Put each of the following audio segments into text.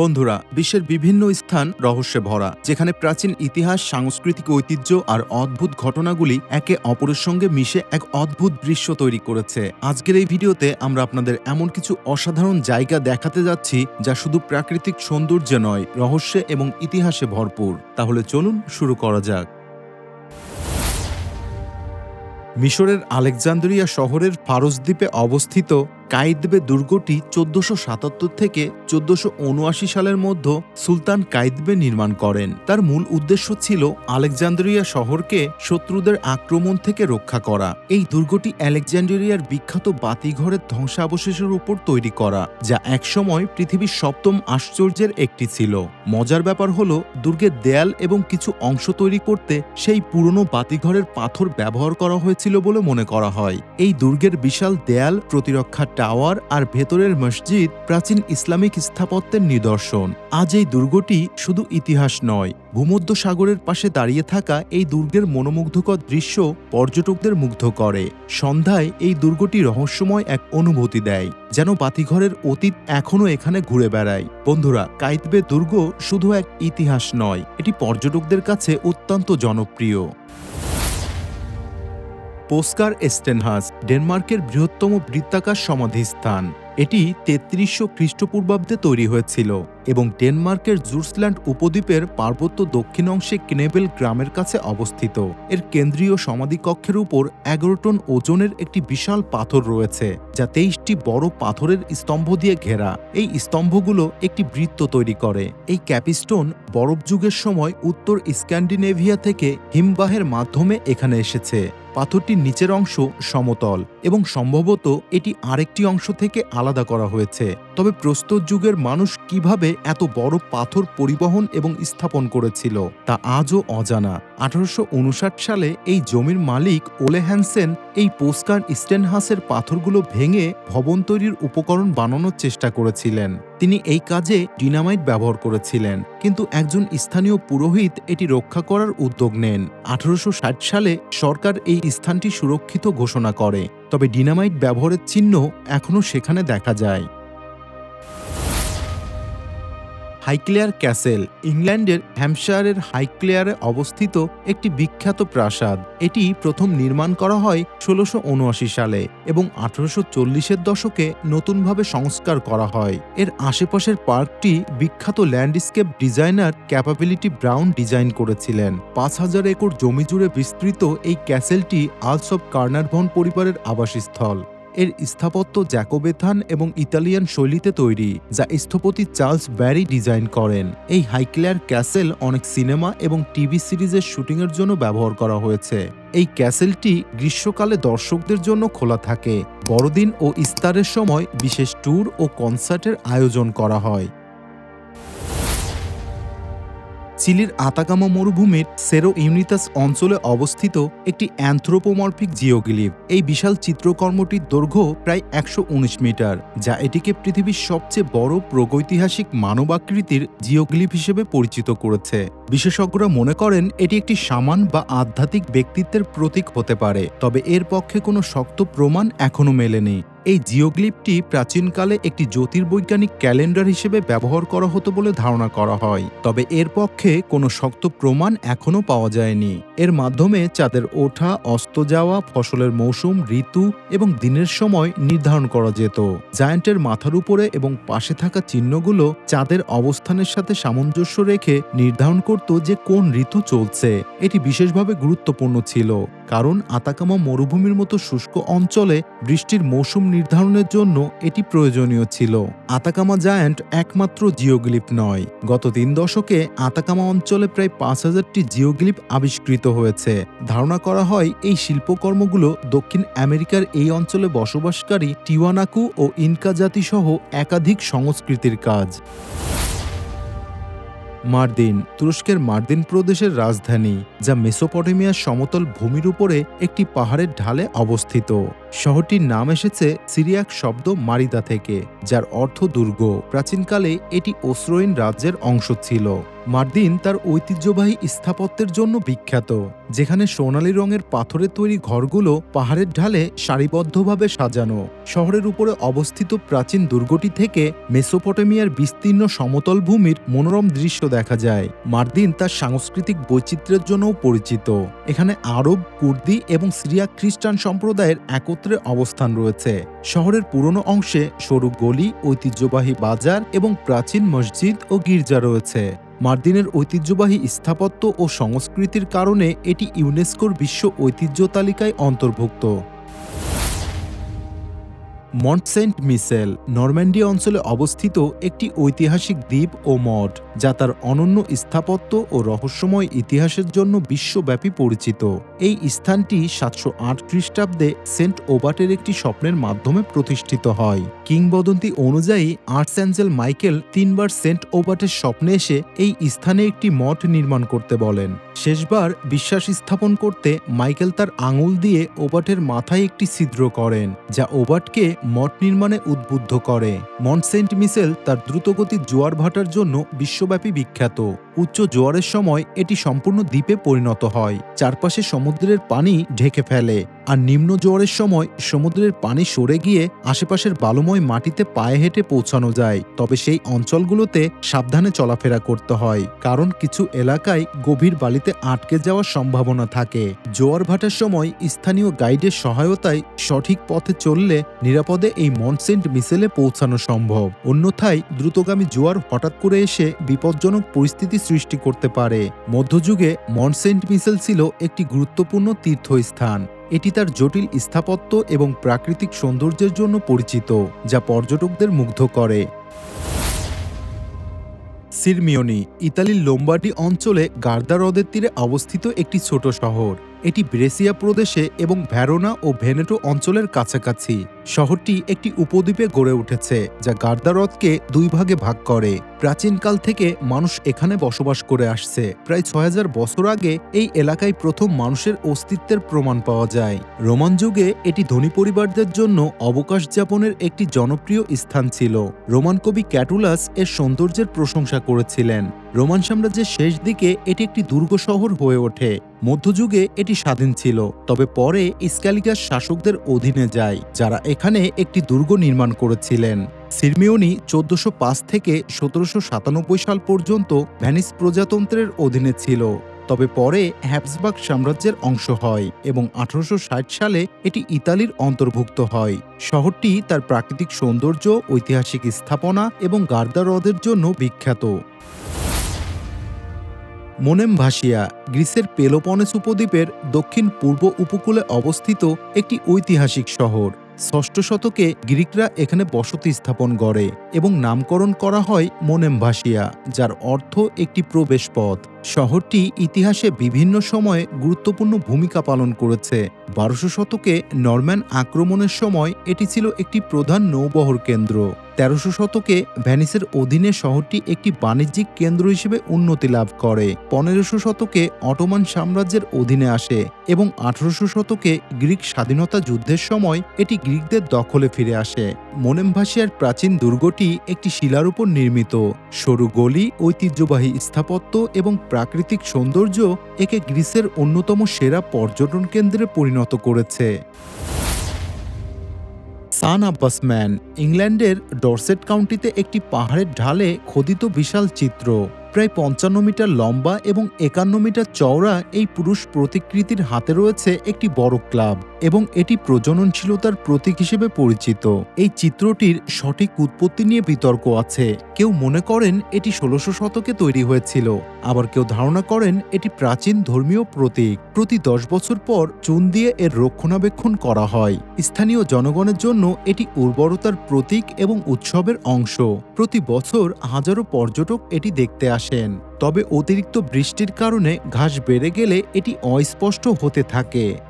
বন্ধুরা, বিশ্বের বিভিন্ন স্থান রহস্যে ভরা, যেখানে প্রাচীন ইতিহাস, সাংস্কৃতিক ঐতিহ্য আর অদ্ভুত ঘটনাগুলি একে অপরের সঙ্গে মিশে এক অদ্ভুত দৃশ্য তৈরি করেছে। আজকের এই ভিডিওতে আমরা আপনাদের এমন কিছু অসাধারণ জায়গা দেখাতে যাচ্ছি যা শুধু প্রাকৃতিক সৌন্দর্যে নয়, রহস্যে এবং ইতিহাসে ভরপুর। তাহলে চলুন শুরু করা যাক। মিশরের আলেকজান্দ্রিয়া শহরের ফারস দ্বীপে অবস্থিত কাইদবে দুর্গটি চোদ্দশো সাতাত্তর থেকে চোদ্দশো সালের মধ্যে সুলতান কাইদবে নির্মাণ করেন। তার মূল উদ্দেশ্য ছিল আলেকজান্দ্রিয়া শহরকে শত্রুদের আক্রমণ থেকে রক্ষা করা। এই দুর্গটি আলেকজান্দ্রিয়ার বিখ্যাত বাতিঘরের ধ্বংসাবশেষের উপর তৈরি করা, যা একসময় পৃথিবীর সপ্তম আশ্চর্যের একটি ছিল। মজার ব্যাপার হলো, দুর্গের দেয়াল এবং কিছু অংশ তৈরি করতে সেই পুরনো বাতিঘরের পাথর ব্যবহার করা হয়েছিল বলে মনে করা হয়। এই দুর্গের বিশাল দেয়াল প্রতিরক্ষা টাওয়ার আর ভেতরের মসজিদ প্রাচীন ইসলামিক স্থাপত্যের নিদর্শন। আজ এই দুর্গটি শুধু ইতিহাস নয়, ভূমধ্য সাগরের পাশে দাঁড়িয়ে থাকা এই দুর্গের মনোমুগ্ধকর দৃশ্য পর্যটকদের মুগ্ধ করে। সন্ধ্যায় এই দুর্গটি রহস্যময় এক অনুভূতি দেয়, যেন বাতিঘরের অতীত এখনও এখানে ঘুরে বেড়ায়। বন্ধুরা, কাইতবে দুর্গ শুধু এক ইতিহাস নয়, এটি পর্যটকদের কাছে অত্যন্ত জনপ্রিয়। পোস্কার এস্টেনহাস ডেনমার্কের বৃহত্তম বৃত্তাকার সমাধিস্থান। এটি তেত্রিশশো খ্রিস্টপূর্বাব্দে তৈরি হয়েছিল এবং ডেনমার্কের জুসল্যান্ড উপদ্বীপের পার্বত্য দক্ষিণ অংশে কিনেবেল গ্রামের কাছে অবস্থিত। এর কেন্দ্রীয় সমাধিকক্ষের উপর এগারো টন ওজনের একটি বিশাল পাথর রয়েছে, যা তেইশটি বড় পাথরের স্তম্ভ দিয়ে ঘেরা। এই স্তম্ভগুলো একটি বৃত্ত তৈরি করে। এই ক্যাপিস্টোন বরফ যুগের সময় উত্তর স্ক্যান্ডিনেভিয়া থেকে হিমবাহের মাধ্যমে এখানে এসেছে। পাথরটির নিচের অংশ সমতল এবং সম্ভবত এটি আরেকটি অংশ থেকে আলাদা করা হয়েছে। তবে প্রস্তর যুগের মানুষ কীভাবে এত বড় পাথর পরিবহন এবং স্থাপন করেছিল তা আজও অজানা। আঠারোশো ঊনষাট সালে এই জমির মালিক ওলে হ্যানসেন এই পোস্কার স্টেনহাসের পাথরগুলো ভেঙে ভবন তৈরির উপকরণ বানানোর চেষ্টা করেছিলেন। তিনি এই কাজে ডিনামাইট ব্যবহার করেছিলেন, কিন্তু একজন স্থানীয় পুরোহিত এটি রক্ষা করার উদ্যোগ নেন। আঠারোশো ষাট সালে সরকার এই স্থানটি সুরক্ষিত ঘোষণা করে তবে ডিনামাইট ব্যবহারের চিহ্ন এখনও সেখানে দেখা যায়। হাইক্লেয়ার ক্যাসেল, ইংল্যান্ডের হ্যাম্পশায়ারের হাইক্লেয়ারে অবস্থিত একটি বিখ্যাত প্রাসাদ। এটি প্রথম নির্মাণ করা হয় ষোলোশো সালে এবং আঠারোশো চল্লিশের দশকে নতুনভাবে সংস্কার করা হয়। এর আশেপাশের পার্কটি বিখ্যাত landscape designer Capability Brown design করেছিলেন। পাঁচ হাজার একর জমি জুড়ে বিস্তৃত এই ক্যাসেলটি আলস অব কার্নারভন পরিবারের আবাসস্থল। এর স্থাপত্য জ্যাকোবেথান এবং ইতালিয়ান শৈলীতে তৈরি, যা স্থপতি চার্লস ব্যারি ডিজাইন করেন। এই হাইক্লেয়ার ক্যাসেল অনেক সিনেমা এবং টিভি সিরিজের শুটিংয়ের জন্য ব্যবহার করা হয়েছে। এই ক্যাসেলটি গ্রীষ্মকালে দর্শকদের জন্য খোলা থাকে। বড়দিন ও ইস্তারের সময় বিশেষ ট্যুর ও কনসার্টের আয়োজন করা হয়। চিলির আতাকামা মরুভূমির সেরো ইউনিতাস অঞ্চলে অবস্থিত একটি অ্যান্থ্রোপোমর্ফিক জিওগ্লিফ। এই বিশাল চিত্রকর্মটির দৈর্ঘ্য প্রায় একশো উনিশ মিটার, যা এটিকে পৃথিবীর সবচেয়ে বড় প্রগৈতিহাসিক মানবাকৃতির জিওগ্লিফ হিসেবে পরিচিত করেছে। বিশেষজ্ঞরা মনে করেন এটি একটি সামান বা আধ্যাত্মিক ব্যক্তিত্বের প্রতীক হতে পারে, তবে এর পক্ষে কোনো শক্ত প্রমাণ এখনও মেলেনি। এই জিওগ্লিপটি প্রাচীনকালে একটি জ্যোতির্বৈজ্ঞানিক ক্যালেন্ডার হিসেবে ব্যবহার করা হতো বলে ধারণা করা হয়। তবে এর পক্ষে কোনো শক্ত প্রমাণ এখনও পাওয়া যায়নি। এর মাধ্যমে চাঁদের ওঠা, অস্ত যাওয়া, ফসলের মৌসুম, ঋতু এবং দিনের সময় নির্ধারণ করা যেত। জায়ান্টের মাথার উপরে এবং পাশে থাকা চিহ্নগুলো চাঁদের অবস্থানের সাথে সামঞ্জস্য রেখে নির্ধারণ করত যে কোন ঋতু চলছে। এটি বিশেষভাবে গুরুত্বপূর্ণ ছিল। কারণ আতাকামা মরুভূমির মতো শুষ্ক অঞ্চলে বৃষ্টির মৌসুম নির্ধারণের জন্য এটি প্রয়োজনীয় ছিল। আতাকামা জায়ান্ট একমাত্র জিওগ্লিপ নয়। গত তিন দশকে আতাকামা অঞ্চলে প্রায় পাঁচ হাজারটি জিওগ্লিপ আবিষ্কৃত হয়েছে। ধারণা করা হয় এই শিল্পকর্মগুলো দক্ষিণ আমেরিকার এই অঞ্চলে বসবাসকারী টিওয়ানাকু ও ইনকা জাতি সহ একাধিক সংস্কৃতির কাজ। মার্দিন তুরস্কের মার্দিন প্রদেশের রাজধানী যা মেসোপটেমিয়ার সমতল ভূমির উপরে একটি পাহাড়ের ঢালে অবস্থিত। শহরটির নাম এসেছে সিরিয়াক শব্দ মারিদা থেকে, যার অর্থ দুর্গ। প্রাচীনকালে এটি ওসরোইন রাজ্যের অংশ ছিল। মার্দিন তার ঐতিহ্যবাহী স্থাপত্যের জন্য বিখ্যাত, যেখানে সোনালী রঙের পাথরের তৈরি ঘরগুলো পাহাড়ের ঢালে সারিবদ্ধভাবে সাজানো। শহরের উপরে অবস্থিত প্রাচীন দুর্গটি থেকে মেসোপটেমিয়ার বিস্তীর্ণ সমতল ভূমির মনোরম দৃশ্য দেখা যায়। মার্দিন তার সাংস্কৃতিক বৈচিত্র্যের জন্যও পরিচিত। এখানে আরব, কুর্দি এবং সিরিয়া খ্রিস্টান সম্প্রদায়ের একত্রে অবস্থান রয়েছে। শহরের পুরনো অংশে সরু গলি, ঐতিহ্যবাহী বাজার এবং প্রাচীন মসজিদ ও গির্জা রয়েছে। মার্দিনের ঐতিহ্যবাহী স্থাপত্য ও সংস্কৃতির কারণে এটি ইউনেস্কোর বিশ্ব ঐতিহ্য তালিকায় অন্তর্ভুক্ত। মন্ট সেন্ট মিসেল, নরম্যান্ডি অঞ্চলে অবস্থিত একটি ঐতিহাসিক দ্বীপ ও মঠ, যা তার অনন্য স্থাপত্য ও রহস্যময় ইতিহাসের জন্য বিশ্বব্যাপী পরিচিত। এই স্থানটি সাতশো আট খ্রিস্টাব্দে সেন্ট ওবাটের একটি স্বপ্নের মাধ্যমে প্রতিষ্ঠিত হয়। কিংবদন্তি অনুযায়ী আর্টস অ্যাঞ্জেল মাইকেল তিনবার সেন্ট ওবাটের স্বপ্নে এসে এই স্থানে একটি মঠ নির্মাণ করতে বলেন। শেষবার বিশ্বাস স্থাপন করতে মাইকেল তার আঙুল দিয়ে ওবাটের মাথায় একটি ছিদ্র করেন, যা ওবাটকে মঠ নির্মাণে উদ্বুদ্ধ করে। মন্ট সেন্ট মিসেল তার দ্রুতগতির জোয়ার ভাটার জন্য বিশ্বব্যাপী বিখ্যাত। উচ্চ জোয়ারের সময় এটি সম্পূর্ণ দ্বীপে পরিণত হয়। চারপাশে সমুদ্রের পানি ঢেকে ফেলে। আর নিম্ন জোয়ারের সময় সমুদ্রের পানি সরে গিয়ে আশেপাশের বালুময় মাটিতে পায়ে হেঁটে পৌঁছানো যায়। তবে সেই অঞ্চলগুলোতে সাবধানে চলাফেরা করতে হয়, কারণ কিছু এলাকায় গভীর বালিতে আটকে যাওয়ার সম্ভাবনা থাকে। জোয়ার ভাটার সময় স্থানীয় গাইডের সহায়তায় সঠিক পথে চললে নিরাপদে এই মনসেন্ট মিসেলে পৌঁছানো সম্ভব। অন্যথায় দ্রুতগামী জোয়ার হঠাৎ করে এসে বিপজ্জনক পরিস্থিতি সৃষ্টি করতে পারে। মধ্যযুগে মনসেন্ট মিসেল ছিল একটি গুরুত্বপূর্ণ তীর্থস্থান। এটি তার জটিল স্থাপত্য এবং প্রাকৃতিক সৌন্দর্যের জন্য পরিচিত, যা পর্যটকদের মুগ্ধ করে। সিরমিওনি ইতালির লোম্বার্ডি অঞ্চলে গার্দা হ্রদের তীরে অবস্থিত একটি ছোট শহর। এটি ব্রেসিয়া প্রদেশে এবং ভ্যারোনা ও ভেনেটো অঞ্চলের কাছাকাছি। শহরটি একটি উপদ্বীপে গড়ে উঠেছে, যা গার্দা হ্রদকে দুই ভাগে ভাগ করে। প্রাচীনকাল থেকে মানুষ এখানে বসবাস করে আসছে। প্রায় ছয় হাজার বছর আগে এই এলাকায় প্রথম মানুষের অস্তিত্বের প্রমাণ পাওয়া যায়। রোমান যুগে এটি ধনী পরিবারদের জন্য অবকাশ যাপনের একটি জনপ্রিয় স্থান ছিল। রোমান কবি ক্যাটুলাস এর সৌন্দর্যের প্রশংসা করেছিলেন। রোমান সাম্রাজ্যের শেষ দিকে এটি একটি দুর্গ শহর হয়ে ওঠে। মধ্যযুগে এটি স্বাধীন ছিল, তবে পরে ইস্কালিকাস শাসকদের অধীনে যায়, যারা এখানে একটি দুর্গ নির্মাণ করেছিলেন। সিরমিওনি চোদ্দশো পাঁচ থেকে সতেরোশো সাতানব্বই সাল পর্যন্ত ভ্যানিস প্রজাতন্ত্রের অধীনে ছিল, তবে পরে হ্যাপসবার্গ সাম্রাজ্যের অংশ হয় এবং আঠারোশো ষাট সালে এটি ইতালির অন্তর্ভুক্ত হয়। শহরটি তার প্রাকৃতিক সৌন্দর্য, ঐতিহাসিক স্থাপনা এবং গার্দা হ্রদের জন্য বিখ্যাত। মোনেম ভাসিয়া গ্রিসের পেলোপনেস উপদ্বীপের দক্ষিণ পূর্ব উপকূলে অবস্থিত একটি ঐতিহাসিক শহর। ষষ্ঠ শতকে গ্রিকরা এখানে বসতি স্থাপন করে এবং নামকরণ করা হয় মোনেম ভাসিয়া যার অর্থ একটি প্রবেশপথ। শহরটি ইতিহাসে বিভিন্ন সময়ে গুরুত্বপূর্ণ ভূমিকা পালন করেছে। বারোশো শতকে নরম্যান আক্রমণের সময় এটি ছিল একটি প্রধান নৌবহর কেন্দ্র। তেরোশো শতকে ভ্যানিসের অধীনে শহরটি একটি বাণিজ্যিক কেন্দ্র হিসেবে উন্নতি লাভ করে। পনেরোশো শতকে অটোমান সাম্রাজ্যের অধীনে আসে এবং আঠারোশো শতকে গ্রিক স্বাধীনতা যুদ্ধের সময় এটি গ্রিকদের দখলে ফিরে আসে। মোনেমভাসিয়ার প্রাচীন দুর্গটি একটি শিলার উপর নির্মিত। সরু গলি, ঐতিহ্যবাহী স্থাপত্য এবং প্রাকৃতিক সৌন্দর্য একে গ্রিসের অন্যতম সেরা পর্যটন কেন্দ্রে পরিণত করেছে। সান আব্বাসম্যান ইংল্যান্ডের ডরসেট কাউন্টিতে একটি পাহাড়ের ঢালে খোদিত বিশাল চিত্র। প্রায় পঞ্চান্ন মিটার লম্বা এবং একান্ন মিটার চওড়া এই পুরুষ প্রতিকৃতির হাতে রয়েছে একটি বড় ক্লাব। এবং এটি প্রজননশীলতার প্রতীক হিসেবে পরিচিত। এই চিত্রটির সঠিক উৎপত্তি নিয়ে বিতর্ক আছে। কেউ মনে করেন এটি ষোলশো শতকে তৈরি হয়েছিল, আবার কেউ ধারণা করেন এটি প্রাচীন ধর্মীয় প্রতীক। প্রতি দশ বছর পর চুন দিয়ে এর রক্ষণাবেক্ষণ করা হয়। স্থানীয় জনগণের জন্য এটি উর্বরতার প্রতীক এবং উৎসবের অংশ। প্রতি বছর হাজারো পর্যটক এটি দেখতে আসেন। তবে অতিরিক্ত বৃষ্টির কারণে ঘাস বেড়ে গেলে এটি অস্পষ্ট হতে থাকে।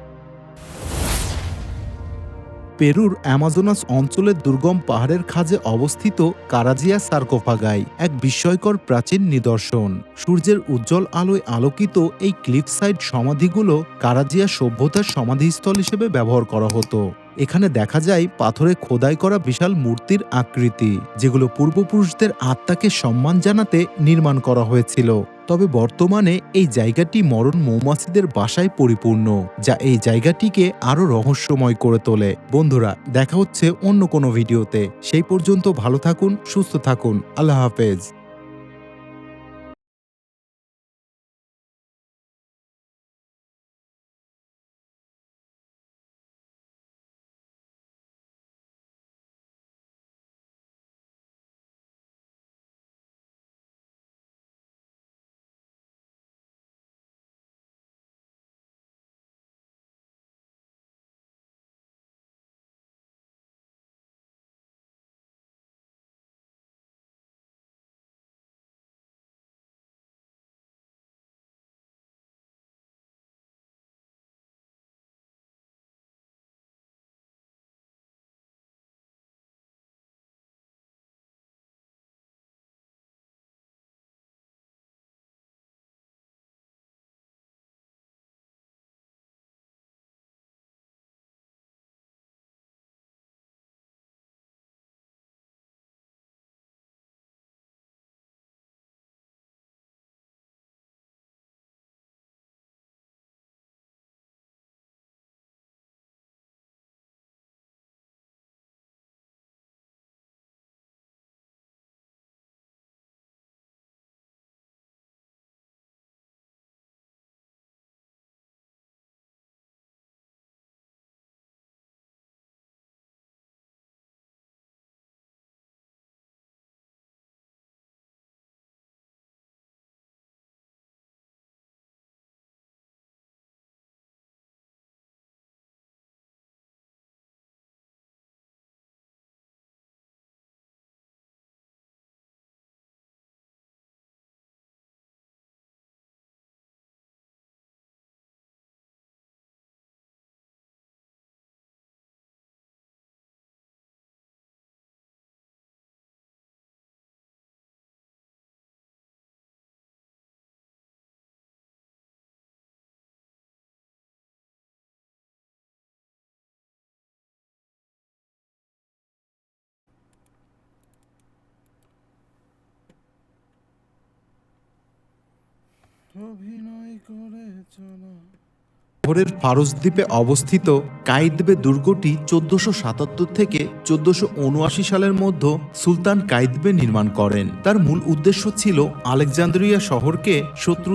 পেরুর অ্যামাজোনাস অঞ্চলের দুর্গম পাহাড়ের খাজে অবস্থিত কারাজিয়া সার্কোফাগাই এক বিস্ময়কর প্রাচীন নিদর্শন। সূর্যের উজ্জ্বল আলোয় আলোকিত এই ক্লিফসাইড সমাধিগুলো কারাজিয়া সভ্যতার সমাধিস্থল হিসেবে ব্যবহার করা হতো। এখানে দেখা যায় পাথরে খোদাই করা বিশাল মূর্তির আকৃতি, যেগুলো পূর্বপুরুষদের আত্মাকে সম্মান জানাতে নির্মাণ করা হয়েছিল। তবে বর্তমানে এই জায়গাটি মরণ মৌমাছিদের বাসায় পরিপূর্ণ, যা এই জায়গাটিকে আরও রহস্যময় করে তোলে। বন্ধুরা, দেখা হচ্ছে অন্য কোনো ভিডিওতে। সেই পর্যন্ত ভালো থাকুন, সুস্থ থাকুন। আল্লাহ হাফেজ। শহরের ফারস দ্বীপে অবস্থিত কাইদবে দুর্গটি চোদ্দশো সাতাত্তর থেকে চোদ্দশো উনআশি সালের মধ্যে সুলতান কাইদবে নির্মাণ করেন। তার মূল উদ্দেশ্য ছিল আলেকজান্দ্রিয়া শহরকে শত্রু